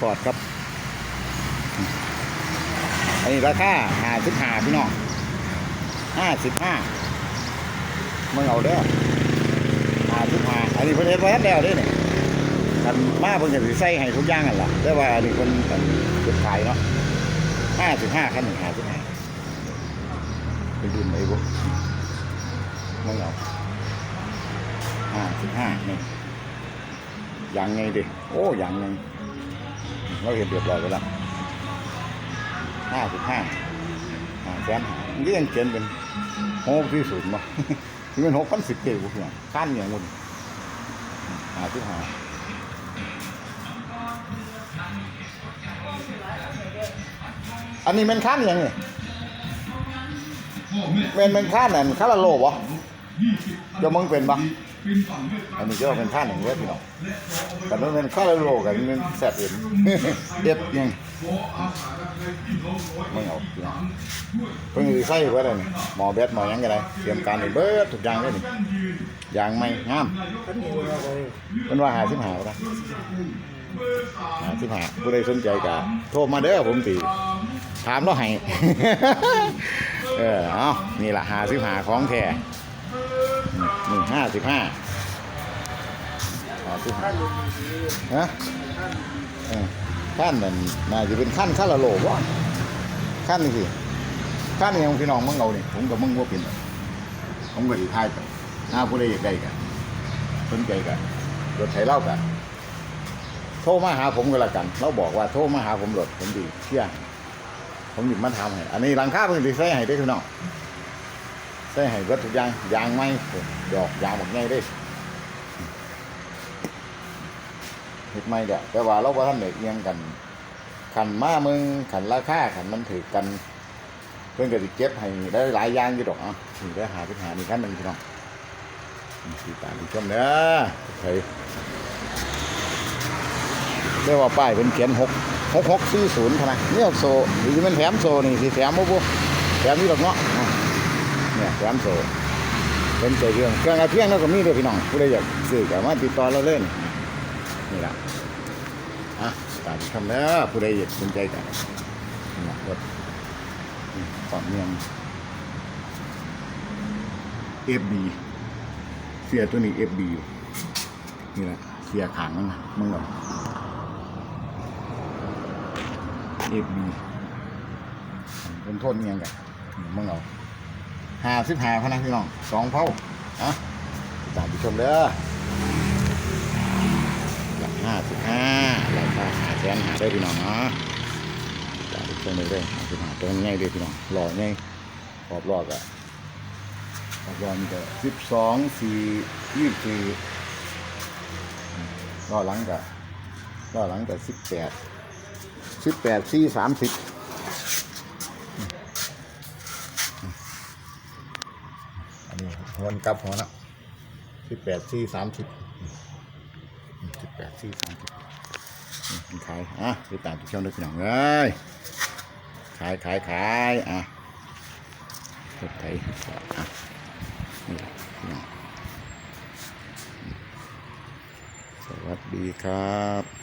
ฟอร์ดครับ อันนี้ราคาห้าสิบห้าพี่น้องห้าสิบห้ามึงเอาเด้อห้าสิบห้าอันนี้เพิ่นเฮ็ดไว้แล้วเด้อนี่ยกันมาเพิ่นก็สิใส่ให้ทุกอย่างนั่นล่ะแต่ว่าอันนี้เพิ่นเป็นจุดขายเนาะห้าสิบห้าคันหนึ่งห้าสิบห้าเป็นรุ่นไหนบุมึงเอาห้าสิบห้านี่ยังไงดิ โอ้ยังไง เราเห็นเรียบร้อยไปแล้วห้าสิบห้าห้าแสนหาเรียงเขียนเป็นหกที่สุดเนาะที่เป็นหกพันสิบเกบุกเนี่ยขั้นอย่างมุนห้าสิบห้าอันนี้เป็นขั้นอย่างไงเป็นเป็นขั้นอันคาราโลวะเดี๋ยวมึงเป็นปะ อันนี้ก็เป็นขั้นอย่างเงี้ยพี่น้องแต่มันเป็นคาราโลกันมันแสบเอ็นเด็ดยังไมึงเอาพี่น้องเพิ่งใส่ไว้เลยหมอเบ็ดหมอยังไงเตรียมการเลยเบิดทุกอย่างเลยนี่ยางไม่งามมันว่าเลยเป็นว่าหาสิบหาครับหาสิบหาผู้ใดสนใจก็โทรมาเด้อผมตีถามแล้วให้เออเอานี่แหละหาสิบหาของแท้ นี่ห้าสิบห้าหาสิบห้าฮะขั้นนั่นน่าจะเป็นขั้นขั้นละโลวะขั้นนี่สิขั้นนี่ของพี่น้องมึงเอานี่ผมกับมึงว่าเป็นผมก็ดีทายไปหน้าผู้ใดอยากได้กันสนใจกันรถไถเล่ากันโทรมาหาผมก็แล้วกัน เราบอกว่าโทรมาหาผมรถผมดีเที่ยงผมหยิบมาทำให้ อันนี้หลังคาเพิ่งดีใส่ให้ได้พี่น้อง ใส่ให้รถทุกอย่างยางไม่ดอกยางหมดไงได้อเห็ดไม่เด้อแต่ว่าเราว่าท่านเด็กยังกัน ขันมามึงขันราคาขันมันถือกัน เพิ่อนก็สิเก็บให้ได้หลายอย่างอยู่ดอกอะนี่ได้หาพิหานี่ขั้นหนึ่งพี่น้องติดตามชมเด้อเฮ้ยเรียกว่าป้ายเป็นเขียนหกหกหกสี่ศูนย์เท่านั้นเนี่ยโซหรือมันแถมโซนี่สิแถมบ่บุแถมนี่ดอกเนาะ เนี่ยแถมโซเป็นใจเรื่องเครื่องอาเพียงแล้วก็มีเด้อพี่น้องผู้ใดอยากซื้อก็มาติดต่อเราเล่นนี่ละอะตามผู้ชมเด้อผู้ใดอยากสนใจกันนะรถนี่ฝั่งเมืองเอฟบีเสียตัวนี้ FB นี่แหละเสียขางนนะมึงเหรอ FB เป็นโทษเงียงกันมึงเหรอ หาสิบหาพนักพี่น้องสองเผาอะตามผู้ชมเด้อหลักห้าสิบห้าหลักห้าหาแสนหาได้พี่น้องเนาะตามผู้ชมเลยเด้อหาสิบห้าตัวง่ายเลยพี่น้องหล่อง่ายขอบรอบอะปัจจุบันก็สิบสองสี่ยี่สิบสี่รอหลังก็รอหลังก็สิบแปดสิบแปดสี่สามสิบอันนี้หั วนกลับหัวนะสิบแปดสี่สามสิบสิบแปดสี่สามสิบขายอะติดตามทุกช่องด้วยพี่น้องเอ้ยขายขายขายอะรถไถอะนี่พี่น้องสวัสดีครับ